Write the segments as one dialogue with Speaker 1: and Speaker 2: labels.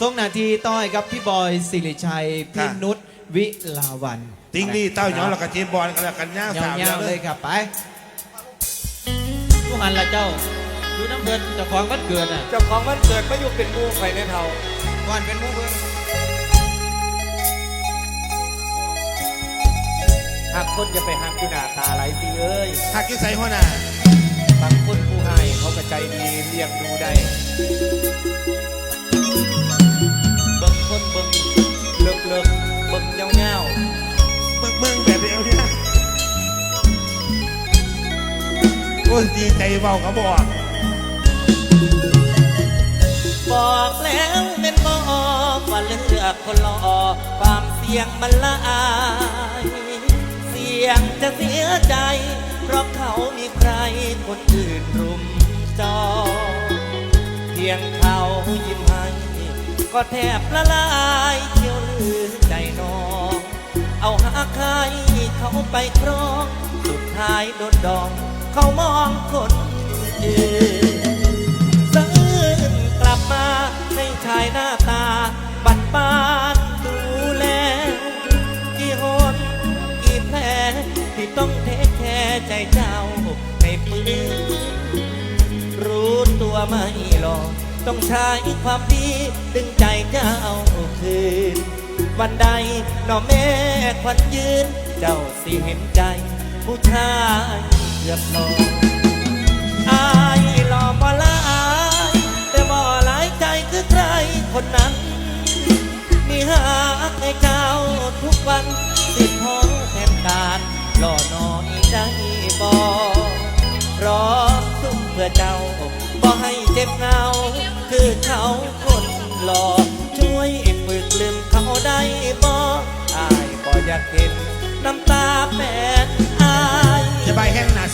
Speaker 1: ทรงหนาทีต้อยครับพี่บอยสิริชัย พี่
Speaker 2: ค่ะ
Speaker 1: นุชวิลาวัน
Speaker 2: ติงลี่เต้าหยองแล้วก็เจมส์บอลกันแล้วกันย่างสาม
Speaker 1: ยาวๆเลยครับไป
Speaker 3: ทุกอันละเจ้าดูน้ำเงินเจ้าของวันเกิดอะ
Speaker 4: เจ้าของวันเกิดมาอยู่เป็นหมูไข่ในเท่า
Speaker 1: ก่อนเป็นหมู่เพื่อน
Speaker 4: หากคนจะไปหักอยู่หน้าตาไหลสิเอ้ย
Speaker 2: หักกิ้ใส่หัวหน้า
Speaker 4: บางคนผู้ให้เขาก็ใจดีเลี้ยงดูไดู้้
Speaker 2: ดีใจเบาเขาบอก
Speaker 4: บอกแล้วเป็นบอว่าเลือกคนรอความเสี่ยงมันละอายเสี่ยงจะเสียใจ เพราะเขามีใครคนอื่นรุมจองเพียงเขายิ้มให้ก็แทบละลายเที่ยวลือใจน้องเอาหาใครเขาไปครองสุดท้ายโดนดอง เขามองคนอื่นสะอื้นกลับมาให้ชายหน้าตาบันปานดูแลกี่หนกี่แผลที่ต้องเทคแคร์ใจเจ้าให้ปืนรู้ตัวไม่หรอกต้องใช้ความดีดึงใจเจ้าคืน วันใดหน่อแม่ควันยืน เจ้าสิเห็นใจผู้ชาย เกือบหลอกอายหล่อบ่ละอายแต่บ่หลายใจคือใครคนนั้นมีหากให้เจ้าทุกวันสิพ้องแทนการหล่อน้อยได้บ่รอทุ่มเพื่อเจ้าบ่ให้เจ็บเหงา คือเขาคนหล่อช่วยฝึกลืมเขาได้บ่อายบ่อยากเห็นน้ำตาแม่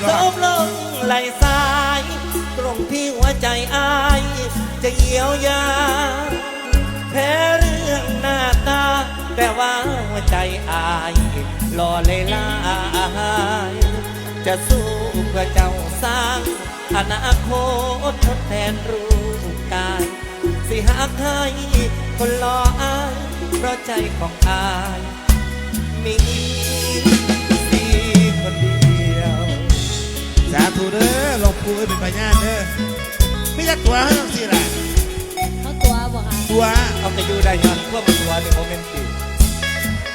Speaker 2: ใบแห้งหนาสิร
Speaker 4: ซ
Speaker 2: อ
Speaker 4: บลงไหลสาย ตรงที่หัวใจอาย จะเยียวยา แพ้เรื่องหน้าตา แต่ว่าหัวใจอายรอเลยลายจะสู้เพื่อเจ้าสร้าง อนาคตทดแทนรูปกาย สิหากให้คนรออาย เพราะใจของอายมี สา
Speaker 2: ธุเด้อหลวงปู่เอ้ยเป็นพญานเด้อไม่ยักตัวให้ต้องสิล่ะ
Speaker 5: เขาตัวบอกค่ะ
Speaker 2: ตัว
Speaker 4: เอาแต่อยู่ได้ยันควบตัวในโมเมนต์ตี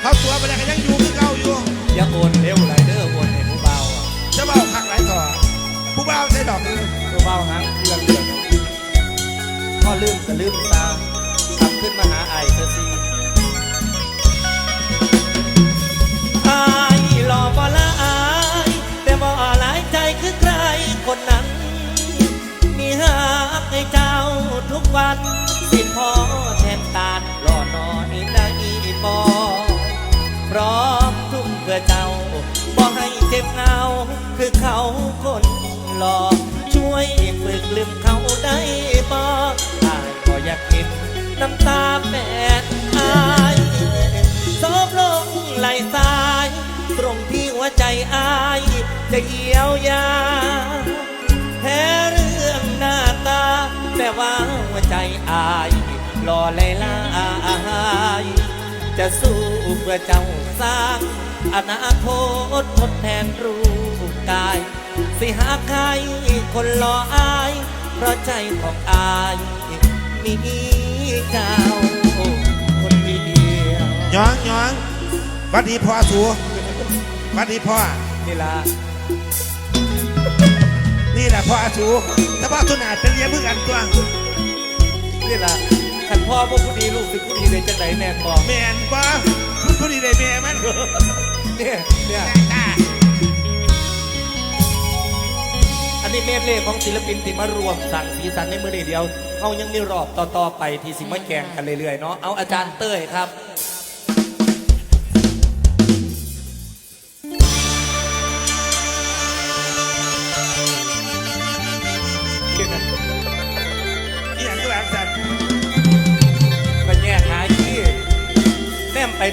Speaker 2: เขาตัวไปแล้วก็ยังอยู่คือเก่าอยู่
Speaker 4: อย่าโอนเร็วไรเด้อโอนให้ผู้เบาอะ
Speaker 2: จะเบาคักหลายต่อผู้เบาใช่ดอกมือ
Speaker 4: ผู้เบาหางเครื่องเดือดพ่อลืมก็ลืมตาทำขึ้นมาหาไอ้เธอสิอ คนนั้น มีหักให้เจ้าทุกวัน สิพอแทนตาลหล่อน้อยได้บ่พร้อมทุ่มเพื่อเจ้าบ่ให้เจ็บเงาคือเขาคนหล่อช่วยฝึกลืมเขาได้บ่อายก็อยากเห็นน้ำตาแม่อายซบลงไหลสาย ตรงที่หัวใจอาย จะเยียวยา รอเลยลายจะสู้เพื่อเจ้าสร้าง อนาคตทดแทนรูปกาย สิหาใครคนรออาย เพราะใจของอายมีเจ้าคนเดียว
Speaker 2: ย้องย้องบัดดีพ่อสูบัดดีพ่อ
Speaker 4: นี่ละ
Speaker 2: นี่แหละพ่อสูถ้าพ่อสุนาเป็นเลี้ยงมือกันตัว
Speaker 4: นี่ละ ขันพ่อพวกผู้ดีลูกสิผู้ดีเลยจังไหนแน่นบอก
Speaker 2: แมนบ่พูดคนดีได้แม่มัน
Speaker 4: เนี่ยเนี่ย
Speaker 2: ตา
Speaker 4: อันนี้เมดเล่ของศิลปินที่มารวมสั่งสีสันในมือนี้เดียวเขายังมีรอบต่อๆไปที่สิมาแข่งกันเรื่อยๆเนาะเอาอาจารย์เต้ยครับ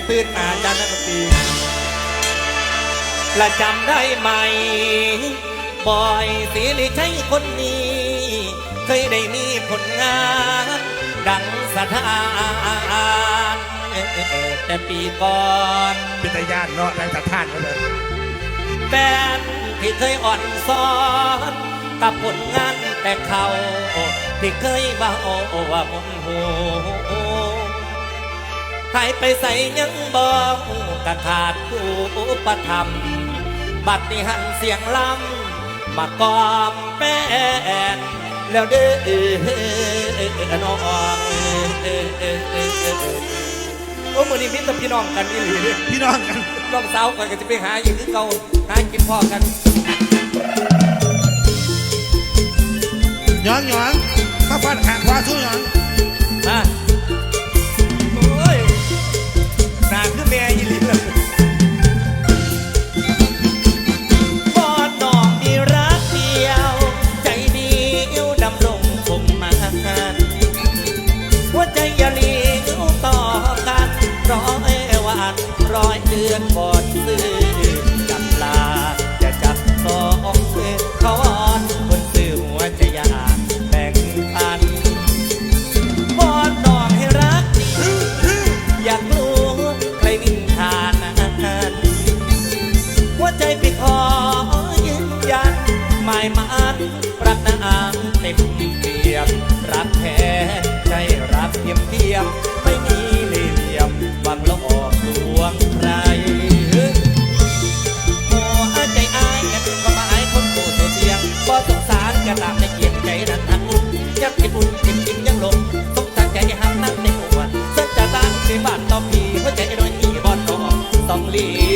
Speaker 4: ตื่นมาอาจารย์นักดนตรีละจำได้ไหม บอยสีริใช่คนนี้ เคยได้มีผลงานทดังสถานแต่ปีก่อน
Speaker 2: เป็นตาญาติเนาะนางตาท่านเขาเลย
Speaker 4: แฟนที่เคยอ่อนซ้อน กับผลงานแต่เขาที่เคยเบาว่ามุนหู ใครไปใส่ยังบอกกะขาดผู้ปธรรม บัดนี้หันเสียงลำมากอมแป้นแล้วเด้อน้องโอ้มือนี้พี่กับพี่น้องกันนี่หรือ
Speaker 2: พี่น้องกัน
Speaker 4: น้องสาวกันก็จะไปหาอยู่ที่เก่าหากินพ่อกัน
Speaker 2: หยองหยองมาฟันขางขวาสู้หยอง
Speaker 4: ดือนก่อนซื้อจับลาจะจับสองมือขอวอนคนซื้อหัวใจอยากแบ่งปันวอนดอกให้รักดีอยากรู้ใครนินทานหัวใจไปขอยืนยันหมายมัน จะตั้งในบ้านต่อพีหัวใจโดยอีบอนนองต้องลี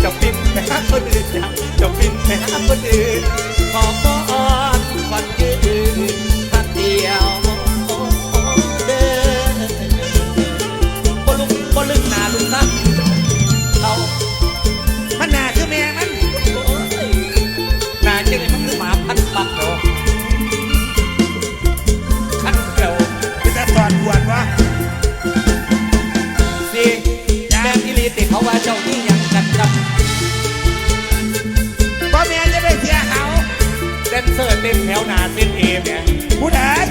Speaker 4: อย่าจะบินไปหาคนอื่นอย่าจะบินไปหาคนอื่นขอพรวันยืน เซอร์เต้นแถวหน้าเต้นเอมเนี่ย
Speaker 2: ผู้
Speaker 4: แด
Speaker 2: น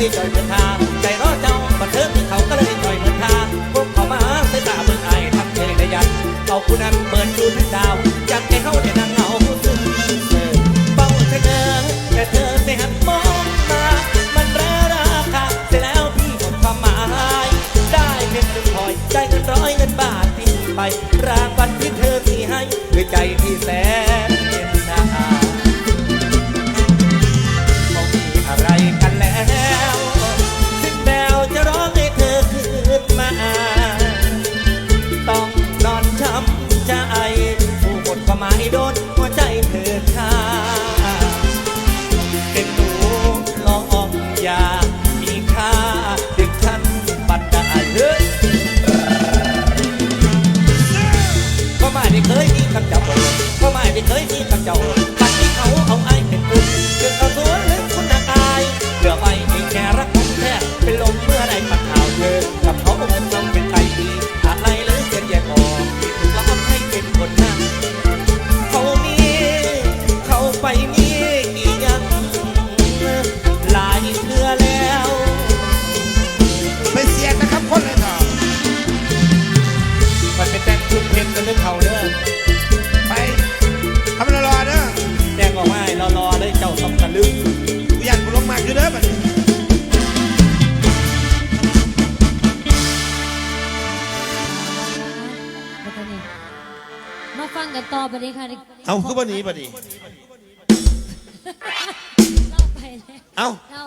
Speaker 4: เลยจอยเหมือนทาใจรอเจ้าบันเทิงที่เขาก็เลยจอยเหมือนทาพวกเขามาใส่ตาเบิ่งไอ้ทำเพลงได้ยันเอาผู้นั้นเปิดดูทั้งดาวอยากให้เขาได้นั่งเหงาซึ้งเสิร์เป้าเธอแต่เธอไม่หันมองมามันแร่ราคาเสร็จแล้วพี่หมดความหมายได้เงินหนึ่งพอยได้เงินร้อยเงินบาททิ้งไปรางวัลที่เธอมีให้ด้วยใจที่แสน
Speaker 5: กันต่อไปเลยค่ะ
Speaker 2: เอาคือบ่หนีบัดนี้
Speaker 5: เล่าไปเลย
Speaker 2: เอา
Speaker 5: เล่า